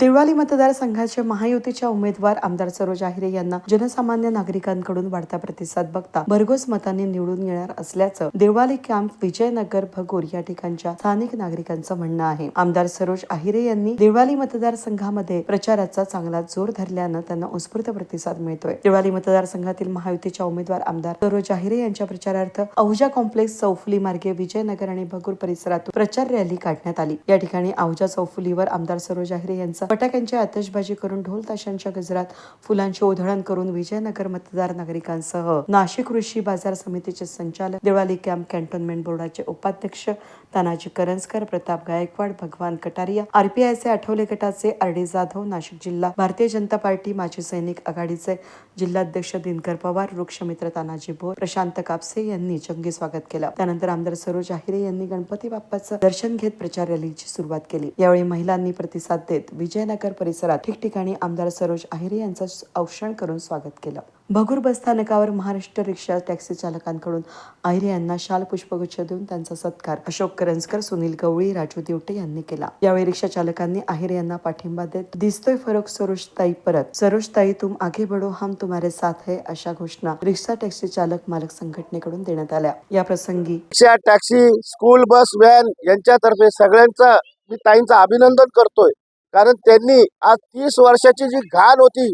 देवळाली मतदारसंघाचे महायुतीच्या उमेदवार आमदार सरोज आहिरे यांना जनसामान्य नागरिकांकडून वाढता प्रतिसाद बघता भरघोस मतांनी निवडून येणार असल्याचं देवळाली कॅम्प विजयनगर भगूर या ठिकाणच्या स्थानिक नागरिकांचं म्हणणं आहे. आमदार सरोज आहिरे यांनी देवळाली मतदारसंघामध्ये प्रचाराचा चांगला जोर धरल्यानं त्यांना उत्स्फूर्त प्रतिसाद मिळतोय. देवळाली मतदारसंघातील महायुतीच्या उमेदवार आमदार सरोज आहिरे यांच्या प्रचारार्थ अहुजा कॉम्प्लेक्स चौफुली मार्गे विजयनगर आणि भगूर परिसरातून प्रचार रॅली काढण्यात आली. या ठिकाणी अहुजा चौफुलीवर आमदार सरोज आहिरे यांचा फटाक्यांची आतषबाजी करून ढोल ताशांच्या गजरात फुलांची उधळण करून विजयनगर मतदार नागरिकांसह नाशिक कृषी बाजार समितीचे संचालक देवाली कॅम्प कॅन्टोन्मेंट बोर्डाचे उपाध्यक्ष तानाजी करंजकर प्रताप गायकवाड भगवान कटारिया आरपीआयचे आठवले गटाचे आरडी जाधव नाशिक जिल्हा भारतीय जनता पार्टी माजी सैनिक आघाडीचे जिल्हाध्यक्ष दिनकर पवार वृक्षमित्र तानाजी भोर प्रशांत कापसे यांनी जंगी स्वागत केलं. त्यानंतर आमदार सरोज आहिरे यांनी गणपती बाप्पाचं दर्शन घेत प्रचार रॅलीची सुरुवात केली. यावेळी महिलांनी प्रतिसाद देत विजयनगर परिसरात ठिकठिकाणी आमदार सरोज आहिरे यांचं औक्षण करून स्वागत केलं. भगूर बस स्थानकावर महाराष्ट्र रिक्षा टॅक्सी चालकांकडून आहिरे यांना शाल पुष्पगुच्छ देऊन त्यांचा सत्कार अशोक करंजकर सुनील गवळी राजू दिवटे यांनी केला. यावेळी रिक्षा चालकांनी आहिरे यांना पाठिंबा देत दिसतोय फरक सरोजताई परत. सरोजताई तुम आगे बढो हम तुम्हारे साथ है अशा घोषणा रिक्षा टॅक्सी चालक मालक संघटनेकडून देण्यात आल्या. या प्रसंगी rickshaw taxi school bus van यांच्यातर्फे सगळ्यांचा मी ताईंचं अभिनंदन करतोय. कारण त्यांनी आज तीस वर्षाची जी घाण होती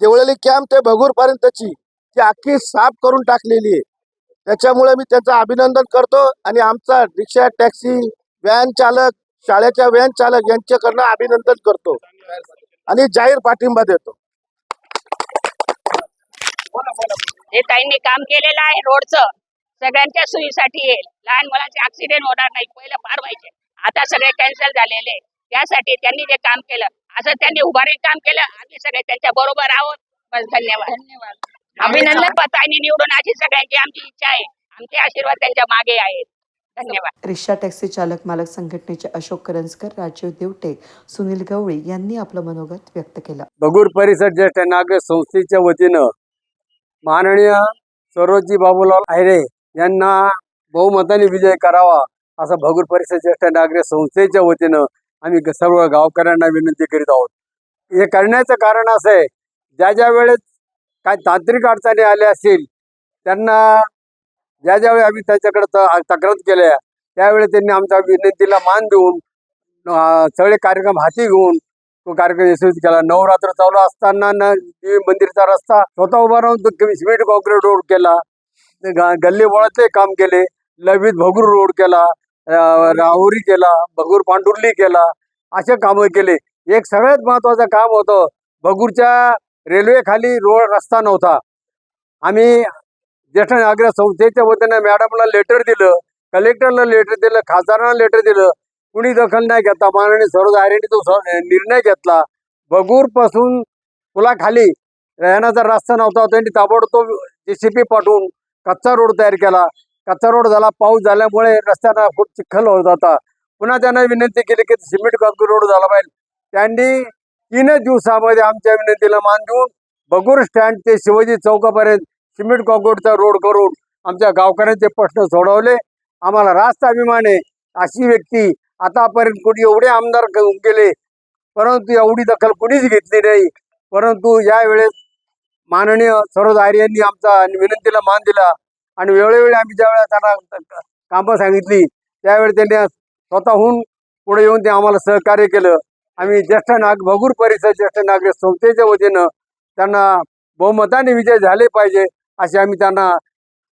देवळली कॅम्प ते भगूरपर्यंतची ती अख्खी साफ करून टाकलेली आहे. त्याच्यामुळे मी त्यांचं अभिनंदन करतो आणि आमचा रिक्षा टॅक्सी व्हॅन चालक शाळेच्या व्हॅन चालक यांच्याकडनं अभिनंदन करतो. आणि जाहीर पाठिंबा देतो. हे ताईंनी काम केलेलं आहे रोडचं. सगळ्यांच्या सोयीसाठी येईल लहान मुलांचे ऍक्सिडेंट होणार नाही. पहिलं फार व्हायचे. आता सगळे कॅन्सल झालेले. त्यासाठी त्यांनी जे काम केलं असं त्यांनी उभारी काम केलं आम्ही सगळे त्यांच्या बरोबर आहोत. बस धन्यवाद. धन्यवाद. अभिनंदन पतांनी निवडून अशी सगळ्यांची आमची इच्छा आहे. आमचे आशीर्वाद त्यांच्या मागे आहेत. धन्यवाद. रिक्षा टॅक्सी चालक मालक संघटनेचे अशोक करंजकर राजीव दिवटे सुनील गवळी यांनी आपलं मनोगत व्यक्त केलं. बगूर परिसर ज्येष्ठ नागरिक संस्थेच्या वतीनं माननीय सरोजी बाबूलाल आहिरे यांना बहुमताने विजय करावा असं भगूर परिसर ज्येष्ठ नागरिक संस्थेच्या वतीनं आम्ही सर्व गावकऱ्यांना विनंती करीत आहोत. हे करण्याचं कारण असं आहे ज्या ज्या वेळेस काय तांत्रिक अडचणी आल्या असतील त्यांना ज्या ज्यावेळी आम्ही त्याच्याकडे तक्रार केल्या त्यावेळी त्यांनी आमच्या विनंतीला मान देऊन सगळे कार्यक्रम हाती घेऊन तो कार्यक्रम यशस्वी केला. नवरात्र चालू असताना न देवी मंदिरचा रस्ता स्वतः उभा राहून तो सिमेंट कॉन्क्रीट रोड केला. गल्ली बोळातले काम केले. लवित भगूर रोड केला. राहुरी केला भगूर पांडुर्ली केला असे कामं केले. एक सगळ्यात महत्वाचं काम होतं भगूरच्या रेल्वे खाली रोड रस्ता नव्हता. आम्ही ज्येष्ठ नागरिक संस्थेच्या वतीनं मॅडमला लेटर दिलं कलेक्टरला लेटर दिलं खासदारांना लेटर दिलं. कुणी दखल नाही घेतला माननीय सर्व आयरेंनी तो निर्णय घेतला बगूरपासून पुलाखाली राहण्याचा रस्ता नव्हता त्यांनी ताबडतोब जेसीपी पाठवून कच्चा रोड तयार केला. कच्चा रोड झाला पाऊस झाल्यामुळे रस्त्यांना खूप चिखल होत होता. पुन्हा त्यांना विनंती केली की सिमेंट कॉन्क्रीट रोड झाला पाहिजे. त्यांनी तीनच दिवसामध्ये आमच्या विनंतीला मान देऊन बगूर स्टँड ते शिवाजी चौकापर्यंत सिमेंट कॉन्क्रीटचा रोड करून आमच्या गावकऱ्यांचे प्रश्न सोडवले. आम्हाला रास्त अभिमान आहे. अशी व्यक्ती आतापर्यंत कोणी एवढे आमदार गेले परंतु एवढी दखल कुणीच घेतली नाही. परंतु यावेळेस माननीय सरोज आर्य यांनी आमचा विनंतीला मान दिला. आणि वेळोवेळी आम्ही ज्यावेळेस त्यांना कामं सांगितली त्यावेळी त्यांनी स्वतःहून पुढे येऊन ते आम्हाला सहकार्य केलं. आम्ही ज्येष्ठ नाग भगूर परिसर ज्येष्ठ नागरिक संस्थेच्या वतीनं त्यांना बहुमताने विजय झाले पाहिजे असे आम्ही त्यांना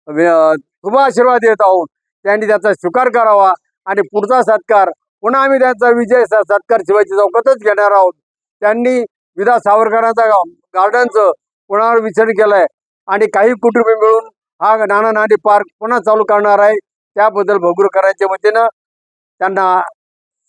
शुभ आशीर्वाद देत आहोत. त्यांनी त्याचा स्वीकार करावा आणि पुढचा सत्कार पुन्हा आम्ही त्यांचा विजय स- सत्कार शिवाजी चौकातच घेणार आहोत. त्यांनी विदा सावरकरांचा गार्डनचं पुनर्विचरण केलाय आणि काही कुटुंबी मिळून हा नाना नांदी पार्क पुन्हा चालू करणार आहे. त्याबद्दल भगुरकरांच्या वतीनं त्यांना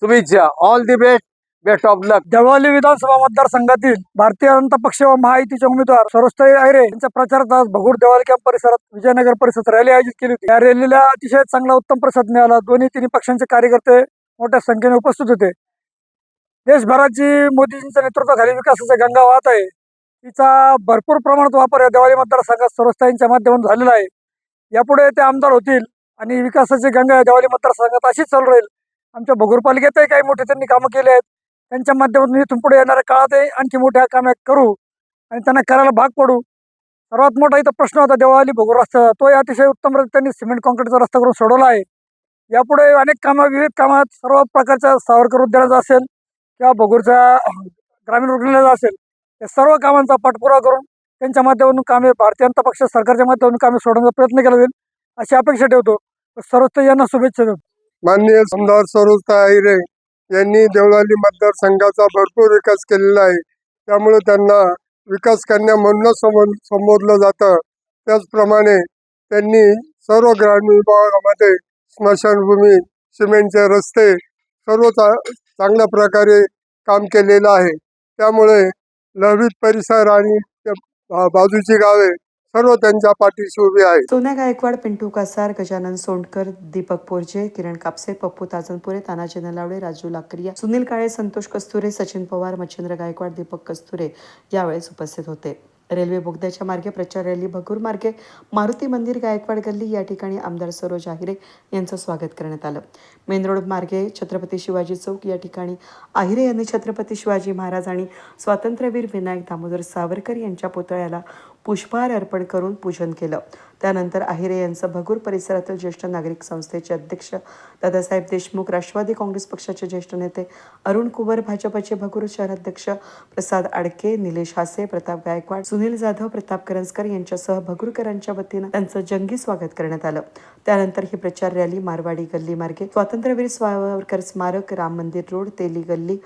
शुभेच्छा. All the best best of luck Deolali विधानसभा मतदारसंघातील भारतीय जनता पक्ष व महायुतीचे उमेदवार सरोस्ताई आयरे यांच्या प्रचारात आज भगूर देवाली कॅम्प परिसरात विजयनगर परिसरात रॅली आयोजित केली होती. या रॅलीला अतिशय चांगला उत्तम प्रसाद मिळाला. दोन्ही तिन्ही पक्षांचे कार्यकर्ते मोठ्या संख्येने उपस्थित होते. देशभराची मोदीजींच्या नेतृत्वाखाली विकासाचा गंगा वाहत आहे तिचा भरपूर प्रमाणात वापर या देवाली मतदारसंघात सरोजताईंच्या माध्यमातून झालेला आहे. यापुढे ते आमदार होतील आणि विकासाची गंगा या देवाली मतदारसंघात अशीच चालू राहील. आमच्या भगुरपालिकेतही काही मोठे त्यांनी कामं केले आहेत. त्यांच्या माध्यमातून इथून पुढे येणाऱ्या काळातही आणखी मोठ्या कामे करू आणि त्यांना करायला भाग पडू. सर्वात मोठा इथं प्रश्न होता देवाली भोगोर रस्त्याचा तोही अतिशय उत्तम त्यांनी सिमेंट कॉन्क्रीटचा रस्ता करून सोडवला आहे. यापुढे अनेक कामं विविध कामात सर्व प्रकारच्या सावरकर उद्यानाचा असेल किंवा भोगूरच्या ग्रामीण रुग्णालयाचा असेल. या सर्व कामांचा पाठपुरावा करून त्यांच्या माध्यमातून कामे भारतीय जनता पक्ष सरकारच्या माध्यमातून कामे सोडवण्याचा प्रयत्न केला जाईल अशी अपेक्षा ठेवतो. सर्वच यांना शुभेच्छा देतो. माननीय आमदार सरोजता आहिरे यांनी देवळाली मतदारसंघाचा भरपूर विकास केलेला आहे. त्यामुळे त्यांना विकास करण्या म्हणूनच समोर संबोधलं जातं. त्याचप्रमाणे त्यांनी सर्व ग्रामीण विभागामध्ये स्मशानभूमी सिमेंटचे रस्ते सर्व चा चांगल्या प्रकारे काम केलेलं आहे. त्यामुळे लढवीत परिसर आणि बाजूची गावे सर्व त्यांच्या पाठीशी उभी आहे सोन्या गायकवाड पिंटू कासार गजानन सोंडकर दीपक पोरजे किरण कापसे पप्पू ताजनपुरे तानाजी नलावडे राजू लाकरिया सुनील काळे संतोष कस्तुरे सचिन पवार मच्छिंद्र गायकवाड दीपक कस्तुरे यावेळेस उपस्थित होते. रेल्वे बोगद्याच्या मार्गे प्रचार रॅली भगूर मार्गे मारुती मंदिर गायकवाड गल्ली या ठिकाणी आमदार सरोज आहिरे यांचं स्वागत करण्यात आलं. मेन रोड मार्गे छत्रपती शिवाजी चौक या ठिकाणी आहिरे यांनी छत्रपती शिवाजी महाराज आणि स्वातंत्र्यवीर विनायक दामोदर सावरकर यांच्या पुतळ्याला पुष्पहार अर्पण करून पूजन केलं. त्यानंतर आहिरे यांचं भगूर परिसरातील ज्येष्ठ नागरिक संस्थेचे अध्यक्ष दादासाहेब देशमुख राष्ट्रवादी काँग्रेस पक्षाचे ज्येष्ठ नेते अरुण कुंवर भाजपचे भगूर शहराध्यक्ष प्रसाद आडके निलेश हासे प्रताप गायकवाड सुनील जाधव प्रताप करंजकर यांच्यासह भगूरकरांच्या वतीनं त्यांचं जंगी स्वागत करण्यात आलं. त्यानंतर ही प्रचार रॅली मारवाडी गल्ली मार्गे स्वातंत्र्यवीर सावरकर स्मारक राम मंदिर रोड तेली गल्ली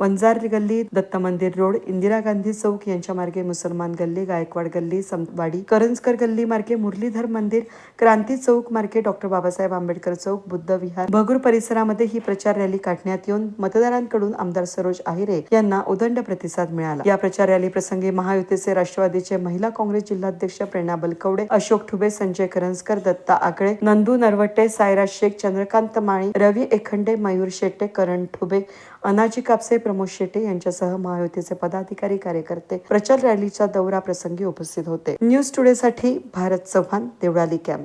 वंजार गल्ली दत्त मंदिर रोड इंदिरा गांधी चौक यांच्या मार्गे मुसलमान गल्ली गायकवाड गल्ली समवाडी करंजकर गल्ली मार्गे मुरलीधर मंदिर क्रांती चौक मार्गे डॉक्टर बाबासाहेब आंबेडकर चौक बुद्ध विहार. भगूर परिसरामध्ये ही प्रचार रॅली काढण्यात येऊन मतदारांकडून आमदार सरोज आहिरे यांना उदंड प्रतिसाद मिळाला. या प्रचार रॅली प्रसंगी महायुतीचे राष्ट्रवादीचे महिला काँग्रेस जिल्हाध्यक्ष प्रेरणा बलकवडे अशोक ठुबे संजय करंजकर दत्ता आकडे नंदू नरवटे सायरा शेख चंद्रकांत माळी रवी एखंडे मयूर शेट्टे करण ठुबे अनाजी कापसे प्रमोद शेटे यांच्यासह महायुतीचे पदाधिकारी कार्यकर्ते प्रचार रॅलीच्या दौरा प्रसंगी उपस्थित होते. न्यूज टुडे साठी भारत चव्हाण देवळाली कॅम्प.